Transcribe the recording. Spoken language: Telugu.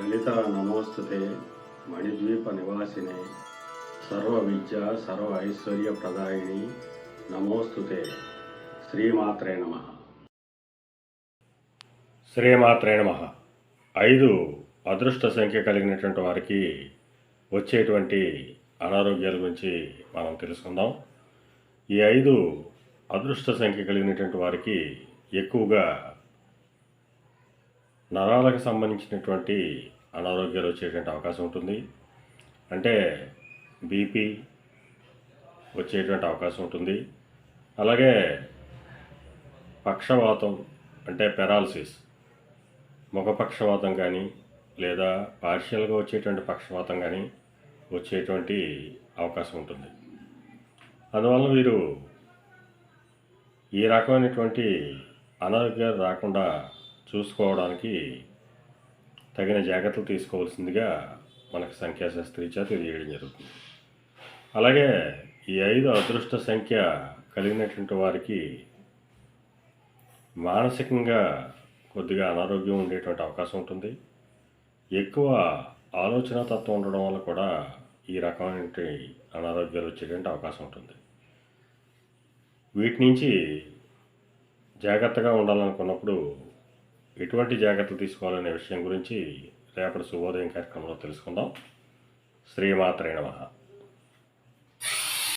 లలిత నమోస్తుతే మణిద్వీప నివాసినే. సర్వ విద్య సర్వ ఐశ్వర్య ప్రదాయిని నమోస్తుతే. శ్రీమాత్రే నమ. శ్రీమాత్రే నమ. ఐదు అదృష్ట సంఖ్య కలిగినటువంటి వారికి వచ్చేటువంటి అనారోగ్యాల గురించి మనం తెలుసుకుందాం. ఈ ఐదు అదృష్ట సంఖ్య కలిగినటువంటి వారికి ఎక్కువగా నరాలకు సంబంధించినటువంటి అనారోగ్యాలు వచ్చేటువంటి అవకాశం ఉంటుంది. అంటే బీపీ వచ్చేటువంటి అవకాశం ఉంటుంది. అలాగే పక్షవాతం అంటే పెరాలసిస్ ముఖపక్షవాతం కానీ లేదా పార్షియల్గా వచ్చేటువంటి పక్షవాతం కానీ వచ్చేటువంటి అవకాశం ఉంటుంది. అందువల్ల వీరు ఈ రకమైనటువంటి అనారోగ్యాలు రాకుండా చూసుకోవడానికి తగిన జాగ్రత్తలు తీసుకోవాల్సిందిగా మనకు సంఖ్యాశాస్త్రీత్యా తెలియడం జరుగుతుంది. అలాగే ఈ ఐదు అదృష్ట సంఖ్య కలిగినటువంటి వారికి మానసికంగా కొద్దిగా అనారోగ్యం ఉండేటువంటి అవకాశం ఉంటుంది. ఎక్కువ ఆలోచన తత్వం ఉండడం వల్ల కూడా ఈ రకమైన అనారోగ్యాలు వచ్చేటువంటి అవకాశం ఉంటుంది. వీటి నుంచి జాగ్రత్తగా ఉండాలనుకున్నప్పుడు ఎటువంటి జాగ్రత్తలు తీసుకోవాలనే విషయం గురించి రేపటి శుభోదయం కార్యక్రమంలో తెలుసుకుందాం. శ్రీమాత్రే మహా